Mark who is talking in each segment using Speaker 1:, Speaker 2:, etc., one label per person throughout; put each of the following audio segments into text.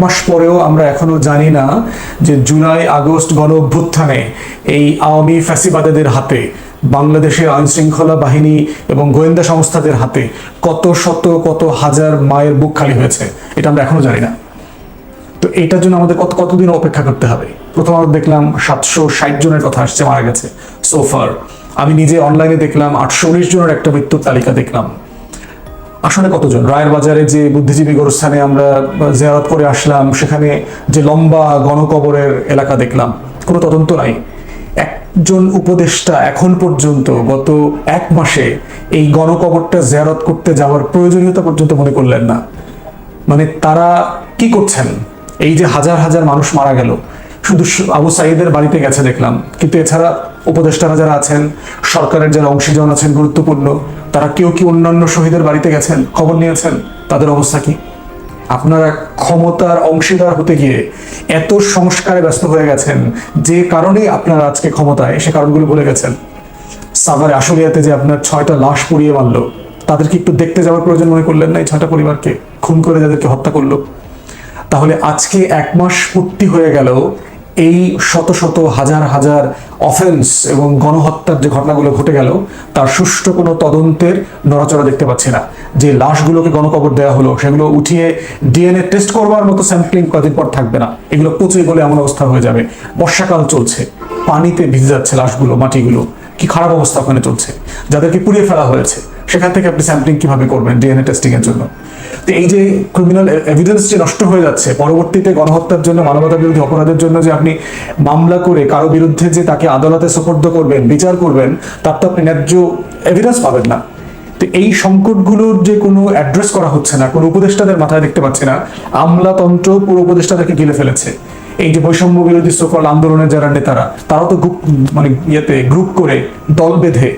Speaker 1: মাস পরেও আমরা এখনও জানি না যে জুলাই, আগস্ট গণ অভ্যুত্থানে এই আওয়ামী ফ্যাসিবাদেদের হাতে, বাংলাদেশের আইন শৃঙ্খলা বাহিনী এবং গোয়েন্দা সংস্থাদের হাতে কত শত, কত হাজার মায়ের বুক খালি হয়েছে, এটা আমরা এখনও জানি না। তো এটার জন্য আমাদের কত, কতদিন অপেক্ষা করতে হবে? প্রথমত দেখলাম সাতশো ষাট জনের কথা আসছে, মারা গেছে সোফার আমি নিজে অনলাইনে দেখলাম আটশো উনিশ জনের একটা মৃত্যুর তালিকা দেখলাম। আসলে কতজন? রায়ের বাজারে যে বুদ্ধিজীবী গোরস্থানে আমরা জেয়ারত করে আসলাম, সেখানে যে লম্বা গণকবরের এলাকা দেখলাম, কোনো তদন্ত নাই। একজন উপদেষ্টা এখন পর্যন্ত, গত এক মাসে এই গণকবরটা জেয়ারত করতে যাওয়ার প্রয়োজনীয়তা পর্যন্ত মনে করলেন না। মানে তারা কি করছেন? এই যে হাজার হাজার মানুষ মারা গেল, শুধু আবু সাইদের বাড়িতে গেছে দেখলাম। কিন্তু এছাড়া উপদেষ্টারা যারা আছেন, সরকারের যারা অংশীজন আছেন, গুরুত্বপূর্ণ তারা কেউ কি অন্যান্য শহীদের বাড়িতে গেছেন? খবর নিয়েছেন? তাদের অবস্থা কি? আপনারা ক্ষমতার অংশীদার হতে গিয়ে এত সংস্কারে ব্যস্ত হয়ে গেছেন, যে কারণেই আপনারা আজকে ক্ষমতায় সে কারণগুলো ভুলে গেছেন। সাভারে, আশুলিয়াতে যে আপনার ছয়টা লাশ পুড়িয়ে মারলো, তাদেরকে একটু দেখতে যাওয়ার প্রয়োজন মনে করলেন না এই ছয়টা পরিবারকে? খুন করে যাদেরকে হত্যা করল। তাহলে আজকে এক মাস পূর্তি হয়ে গেল এই শত শত হাজার হাজার অফেন্স এবং গণহত্যার যে ঘটনাগুলো ঘটে গেল, তার সুষ্ঠু কোনো তদন্তের নড়াচড়া দেখতে পাচ্ছি না। যে লাশগুলোকে গণকবর দেওয়া হলো, সেগুলো উঠিয়ে ডিএনএ টেস্ট করবার মতো স্যাম্পলিং কদিন পর থাকবে না। এগুলো পচে গলে এমন অবস্থা হয়ে যাবে। বর্ষাকাল চলছে। পানিতে ভিজে যাচ্ছে লাশগুলো, মাটিগুলো। কি খারাপ অবস্থা ওখানে চলছে। যাদেরকে পুড়িয়ে ফেলা হয়েছে। সেখান থেকে আপনি স্যাম্পলিং কীভাবে করবেন ডিএনএ টেস্টিং এর জন্য? তো এই যে ক্রিমিনাল এভিডেন্স যে নষ্ট হয়ে যাচ্ছে, পরবর্তীতে গণহত্যার জন্য মানবতা বিরোধী অপরাধের জন্য যে আপনি মামলা করে কারও বিরুদ্ধে যে তাকে আদালতে সোপর্দ করবেন, বিচার করবেন, তার তো আপনি ন্যায্য এভিডেন্স পাবেন না। তো এই সংকটগুলোর যে কোনো অ্যাড্রেস করা হচ্ছে না, কোনো উপদেষ্টাদের মাথায় দেখতে পাচ্ছে না, আমলাতন্ত্র পুরো উপদেষ্টাদেরকে গিলে ফেলেছে। এই যে বৈষম্য বিরোধী সকল আন্দোলনের যারা নেতারা, তারাও তো গ্রুপ মানে ইয়েতে গ্রুপ করে দল বেঁধে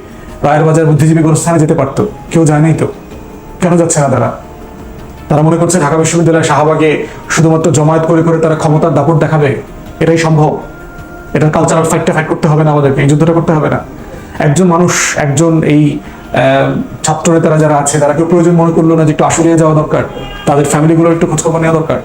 Speaker 1: রায়ের বাজার বুদ্ধিজীবী গোরস্থানে যেতে পারতো। কেউ যায় নাই তো। কেন যাচ্ছে না তারা? তারা মনে করছে ঢাকা বিশ্ববিদ্যালয়ের শাহবাগে শুধুমাত্র জমায়েত করে করে তারা ক্ষমতার দাপট দেখাবে। এটাই সম্ভব। এটা কালচারাল ফাইটটা ফাইট করতে হবে না আমাদেরকে, এই যুদ্ধটা করতে হবে না। একজন মানুষ, একজন এই ছাত্র নেতারা যারা আছে, তারা কেউ প্রয়োজন মনে করল না যে একটু আসুরিয়ে যাওয়া দরকার। তাদের ফ্যামিলিগুলোর একটু খোঁজখবর নেওয়া দরকার।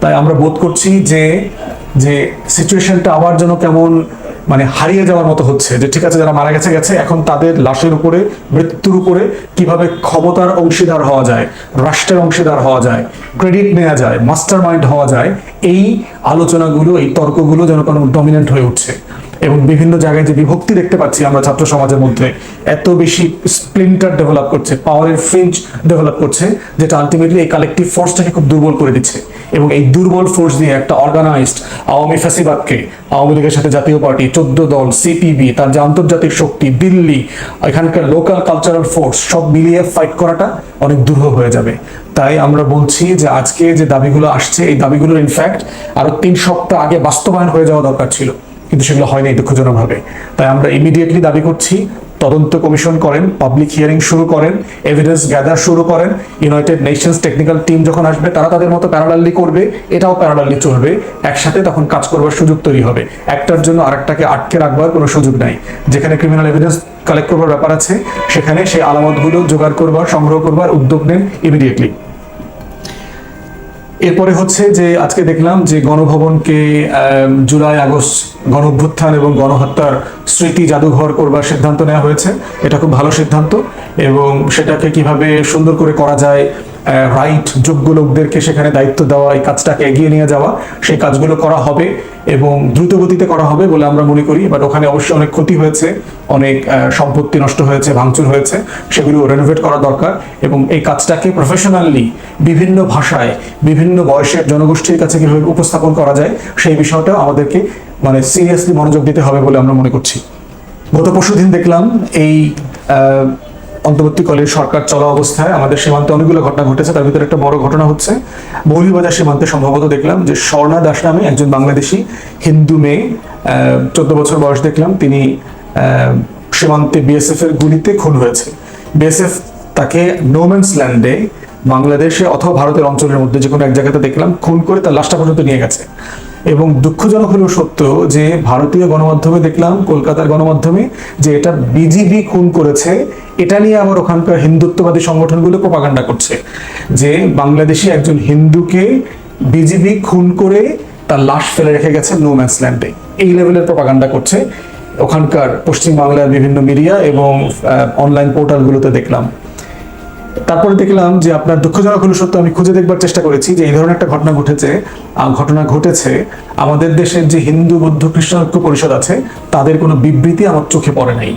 Speaker 1: তাই আমরা বোধ করছি যে যে সিচুয়েশনটা আবার যেন কেমন মানে হারিয়ে যাওয়ার মতো হচ্ছে যে ঠিক আছে যারা মারা গেছে গেছে, এখন তাদের লাশের উপরে, মৃত্যুর উপরে কীভাবে ক্ষমতার অংশীদার হওয়া যায়, রাষ্ট্রের অংশীদার হওয়া যায় ক্রেডিট নেওয়া যায় মাস্টার মাইন্ড হওয়া যায়, এই আলোচনাগুলো, এই তর্কগুলো যেন কোনো ডমিনেন্ট হয়ে উঠছে। এবং বিভিন্ন জায়গায় যে বিভক্তি দেখতে পাচ্ছি আমরা ছাত্র সমাজের মধ্যে, এত বেশি স্প্লিন্টার ডেভেলপ করছে পাওয়ারের ফ্রিঞ্জ ডেভেলপ করছে, যেটা আলটিমেটলি এই কালেকটিভ ফোর্সটাকে খুব দুর্বল করে দিচ্ছে। এবং এই দুর্বল ফোর্স দিয়ে একটা অর্গানাইজড আওয়ামী ফ্যাসিবাদকে, আওয়ামী লীগের সাথে জাতীয় পার্টি, চোদ্দ দল সিপিবি তার যে আন্তর্জাতিক শক্তি, দিল্লি, এখানকার লোকাল কালচারাল ফোর্স সব মিলিয়ে ফাইট করাটা অনেক দুরূহ হয়ে যাবে। তাই আমরা বলছি যে আজকে যে দাবিগুলো আসছে, এই দাবিগুলোর ইনফ্যাক্ট আরও তিন সপ্তাহ আগে বাস্তবায়ন হয়ে যাওয়া দরকার ছিল। কিন্তু সেগুলো হয়নি দুঃখজনকভাবে। তাই আমরা ইমিডিয়েটলি দাবি করছি, তদন্ত কমিশন করেন পাবলিক হিয়ারিং শুরু করেন এভিডেন্স গ্যাদার শুরু করেন ইউনাইটেড নেশনস টেকনিক্যাল টিম যখন আসবে, তারা তাদের মতো প্যারালালি করবে, এটাও প্যারালালি চলবে, একসাথে তখন কাজ করবার সুযোগ তৈরি হবে। একটার জন্য আরেকটাকে আটকে রাখবার কোনো সুযোগ নাই। যেখানে ক্রিমিনাল এভিডেন্স কালেক্ট করবার ব্যাপার আছে, সেখানে সেই আলামতগুলো জোগাড় করবার, সংগ্রহ করবার উদ্যোগ নেন ইমিডিয়েটলি এরপরে হচ্ছে যে আজকে দেখলাম যে গণভবনকে জুলাই, আগস্ট গণ অভ্যুত্থান এবং গণহত্যার স্মৃতি জাদুঘর করবার সিদ্ধান্ত নেওয়া হয়েছে। এটা খুব ভালো সিদ্ধান্ত এবং সেটাকে কীভাবে সুন্দর করে করা যায় রাইট যোগ্য লোকদেরকে সেখানে দায়িত্ব দেওয়া, এই কাজটাকে এগিয়ে নিয়ে যাওয়া, সেই কাজগুলো করা হবে এবং দ্রুত গতিতে করা হবে বলে আমরা মনে করি। বাট ওখানে অবশ্যই অনেক ক্ষতি হয়েছে, অনেক সম্পত্তি নষ্ট হয়েছে, ভাঙচুর হয়েছে, সেগুলো রেনোভেট করা দরকার এবং এই কাজটাকে প্রফেশনালি বিভিন্ন ভাষায়, বিভিন্ন বয়সের জনগোষ্ঠীর কাছে কীভাবে উপস্থাপন করা যায়, সেই বিষয়টাও আমাদেরকে মানে সিরিয়াসলি মনোযোগ দিতে হবে বলে আমরা মনে করছি। গত পরশুদিন দেখলাম এই অন্তর্বর্তীকালীন সরকার চলা অবস্থায় আমাদের সীমান্তে অনেকগুলো ঘটনা ঘটেছে, তার ভিতরে একটা বড় ঘটনা হচ্ছে, মৌলভীবাজার সীমান্তে সম্ভবত দেখলাম যে স্বর্ণা দাস নামে একজন বাংলাদেশি হিন্দু মেয়ে চোদ্দ বছর বয়স দেখলাম, তিনি সীমান্তে বিএসএফ এর গুলিতে খুন হয়েছে। বিএসএফ তাকে নোম্যান্স ল্যান্ডে বাংলাদেশে অথবা ভারতের অঞ্চলের মধ্যে যে কোনো এক জায়গাতে দেখলাম, খুন করে তার লাশটা পর্যন্ত নিয়ে গেছে। এবং দুঃখজনক হলেও সত্য যে ভারতীয় গণমাধ্যমে দেখলাম, কলকাতার গণমাধ্যমে, যে এটা বিজিবি খুন করেছে, এটা নিয়ে আবার ওখানকার হিন্দুত্ববাদী সংগঠনগুলো প্রপাগান্ডা করছে। যে বাংলাদেশি একজন হিন্দুকে বিজিবি খুন করে তার লাশ ফেলে রেখে গেছে নো ম্যান্স ল্যান্ডে এই লেভেলের প্রপাগান্ডা করছে। ওখানকার পশ্চিমবাংলার বিভিন্ন মিডিয়া এবং অনলাইন পোর্টালগুলোতে দেখলাম। তারপরে দেখলাম যে আপনার দুঃখজনক হলো সত্য, আমি খুঁজে দেখবার চেষ্টা করেছি যে এই ধরনের একটা ঘটনা ঘটেছে। ঘটনা ঘটেছে। আমাদের দেশের যে হিন্দু, বৌদ্ধ খ্রিস্টান ঐক্য পরিষদ আছে, তাদের কোনো বিবৃতি আমার চোখে পড়ে নাই।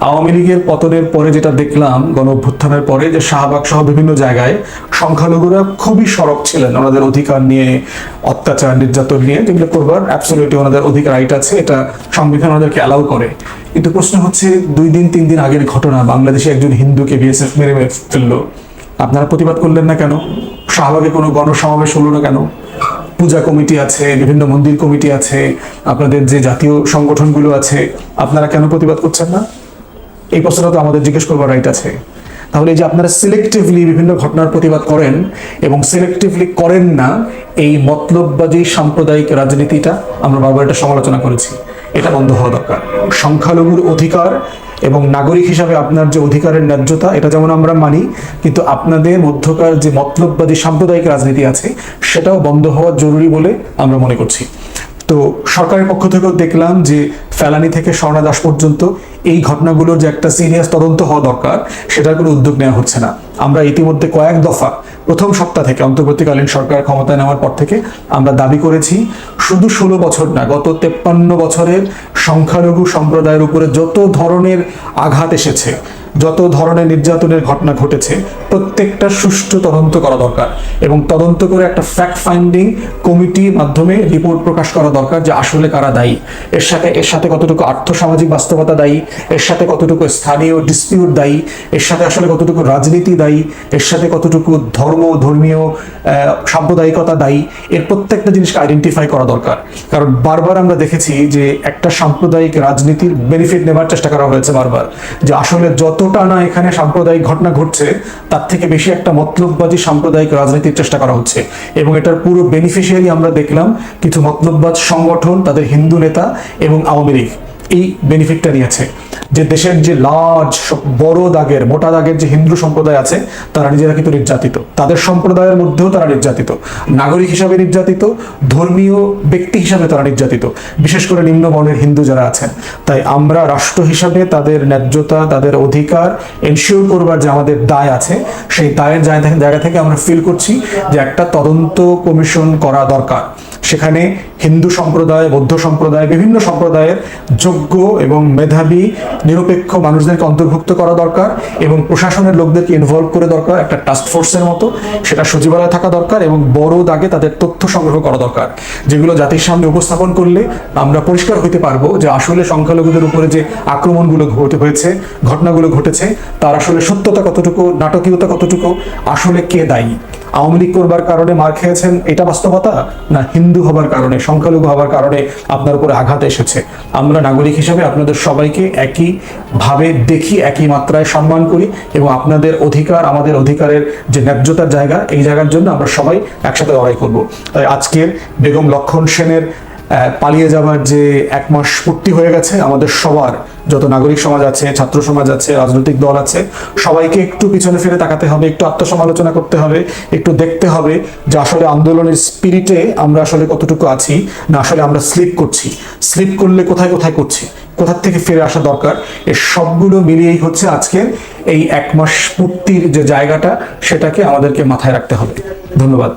Speaker 1: আওয়ামী লীগের পতনের পরে যেটা দেখলাম, গণ অভ্যুত্থানের পরে যে শাহবাগ সহ বিভিন্ন জায়গায় সংখ্যালঘুরা খুবই সরব ছিলেন। ওনাদের অধিকার নিয়ে, অত্যাচার, নির্যাতন নিয়ে যেগুলো করবার অ্যাবসলিউটলি ওনাদের অধিকার রাইট আছে, এটা সংবিধান ওনাদেরকে অ্যালাউ করে। কিন্তু প্রশ্ন হচ্ছে, দুই দিন, তিন দিন আগের ঘটনা, বাংলাদেশে একজন হিন্দুকে বিএসএফ মেরে মেরে ফেলল। আপনারা প্রতিবাদ করলেন না কেন? শাহবাগে কোনো গণসমাবেশ হলো না কেন? পূজা কমিটি আছে, বিভিন্ন মন্দির কমিটি আছে, আপনাদের যে জাতীয় সংগঠনগুলো আছে, আপনারা কেন প্রতিবাদ করছেন না? এই প্রশ্নটা তো আমাদের জিজ্ঞেস করবার রাইট আছে। তাহলে যে আপনারা সিলেক্টিভলি বিভিন্ন ঘটনার প্রতিবাদ করেন এবং সিলেক্টিভলি করেন না, এই মতলববাদী সাম্প্রদায়িক রাজনীতিটা আমরা বারবার এটা সমালোচনা করেছি। এটা বন্ধ হওয়া দরকার। সংখ্যালঘুর অধিকার এবং নাগরিক হিসাবে আপনার যে অধিকারের ন্যায্যতা, এটা যেমন আমরা মানি, কিন্তু আপনাদের মধ্যকার যে মতলববাদী সাম্প্রদায়িক রাজনীতি আছে, সেটাও বন্ধ হওয়া জরুরি বলে আমরা মনে করছি। তো সরকারের পক্ষ থেকেও দেখলাম যে ফেলানি থেকে স্বর্ণা দাস পর্যন্ত এই ঘটনাগুলোর যে একটা সিরিয়াস তদন্ত হওয়া দরকার, সেটার কোনো উদ্যোগ নেওয়া হচ্ছে না। আমরা ইতিমধ্যে কয়েক দফা, প্রথম সপ্তাহ থেকে অন্তর্বর্তীকালীন সরকার ক্ষমতায় নেওয়ার পর থেকে আমরা দাবি করেছি, শুধু ষোলো বছর না, গত তেপ্পান্ন বছরের সংখ্যালঘু সম্প্রদায়ের উপরে যত ধরনের আঘাত এসেছে যত ধরনের নির্যাতনের ঘটনা ঘটেছে, প্রত্যেকটা সুষ্ঠু তদন্ত করা দরকার এবং তদন্ত করে একটা ফ্যাক্ট ফাইন্ডিং কমিটির মাধ্যমে রিপোর্ট প্রকাশ করা দরকার যে আসলে কারা দায়ী। এর সাথে এর সাথে কতটুকু আর্থসামাজিক বাস্তবতা দায়ী, এর সাথে কতটুকু স্থানীয় ডিসপিউট দায়ী, এর সাথে আসলে কতটুকু রাজনীতি দায়ী, এর সাথে কতটুকু ধর্ম, ধর্মীয় সাম্প্রদায়িকতা দায়ী, এর প্রত্যেকটা জিনিসকে আইডেন্টিফাই করা দরকার। কারণ বারবার আমরা দেখেছি যে একটা সাম্প্রদায়িক রাজনীতির বেনিফিট নেবার চেষ্টা করা হয়েছে বারবার, যে আসলে যতটা না এখানে সাম্প্রদায়িক ঘটনা ঘটছে, তার থেকে বেশি একটা মতলববাদী সাম্প্রদায়িক রাজনীতির চেষ্টা করা হচ্ছে। এবং এটার পুরো বেনিফিশিয়ারি আমরা দেখলাম কিছু মতলববাদ সংগঠন, তাদের হিন্দু নেতা এবং আওয়ামী লীগ। এই বেনিফিটটা নিয়েছে। যে দেশের যে লার্জ বড় দাগের, মোটা দাগের যে হিন্দু সম্প্রদায় আছে, তারা নিজেরা কিন্তু নির্যাতিত। তাদের সম্প্রদায়ের মধ্যেও তারা নির্যাতিত। নাগরিক হিসাবে নির্যাতিত, ধর্মীয় ব্যক্তি হিসাবে তারা নির্যাতিত। বিশেষ করে নিম্ন বর্ণের হিন্দু যারা আছেন। তাই আমরা রাষ্ট্র হিসাবে তাদের ন্যায্যতা, তাদের অধিকার এনশিওর করবার যে আমাদের দায় আছে, সেই দায়ের জায়গা থেকে- আমরা ফিল করছি যে একটা তদন্ত কমিশন করা দরকার। সেখানে হিন্দু সম্প্রদায়, বৌদ্ধ সম্প্রদায়, বিভিন্ন সম্প্রদায়ের যোগ্য এবং মেধাবী, নিরপেক্ষ মানুষদেরকে অন্তর্ভুক্ত করা দরকার এবং প্রশাসনের লোকদেরকে ইনভলভ করে দরকার, একটা টাস্ক ফোর্সের মতো। সেটা সচিবালয়ে থাকা দরকার এবং বড় দাগে তাদের তথ্য সংগ্রহ করা দরকার, যেগুলো জাতির সামনে উপস্থাপন করলে আমরা পরিষ্কার হইতে পারব যে আসলে সংখ্যালঘুদের উপরে যে আক্রমণগুলো ঘটে হয়েছে, ঘটনাগুলো ঘটেছে, তার আসলে সত্যতা কতটুকু, নাটকীয়তা কতটুকু, আসলে কে দায়ী? আওয়ামী লীগ করবার কারণে মার খেয়েছেন, এটা বাস্তবতা? না, হিন্দু হবার কারণে সংখ্যালঘু হওয়ার কারণে আপনার উপরে আঘাত এসেছে। আমরা নাগরিক হিসাবে আপনাদের সবাইকে একই ভাবে দেখি, একই মাত্রায় সম্মান করি এবং আপনাদের অধিকার, আমাদের অধিকারের যে ন্যায্যতার জায়গা, এই জায়গার জন্য আমরা সবাই একসাথে লড়াই করব। তাই আজকের বেগম লক্ষণ সেনের পালিয়ে যাবার যে এক মাস পূর্তি হয়ে গেছে, আমাদের সবার, যত নাগরিক সমাজ আছে, ছাত্র সমাজ আছে, রাজনৈতিক দল আছে, সবাইকে একটু পিছনে ফিরে তাকাতে হবে, একটু আত্মসমালোচনা করতে হবে, একটু দেখতে হবে যে আসলে আন্দোলনের স্পিরিটে আমরা আসলে কতটুকু আছি, না আসলে আমরা স্লিপ করছি। স্লিপ করলে কোথায় কোথায় করছি? কোথার থেকে ফিরে আসা দরকার? এর সবগুলো মিলিয়েই হচ্ছে আজকের এই এক মাস পূর্তির যে জায়গাটা, সেটাকে আমাদেরকে মাথায় রাখতে হবে। ধন্যবাদ।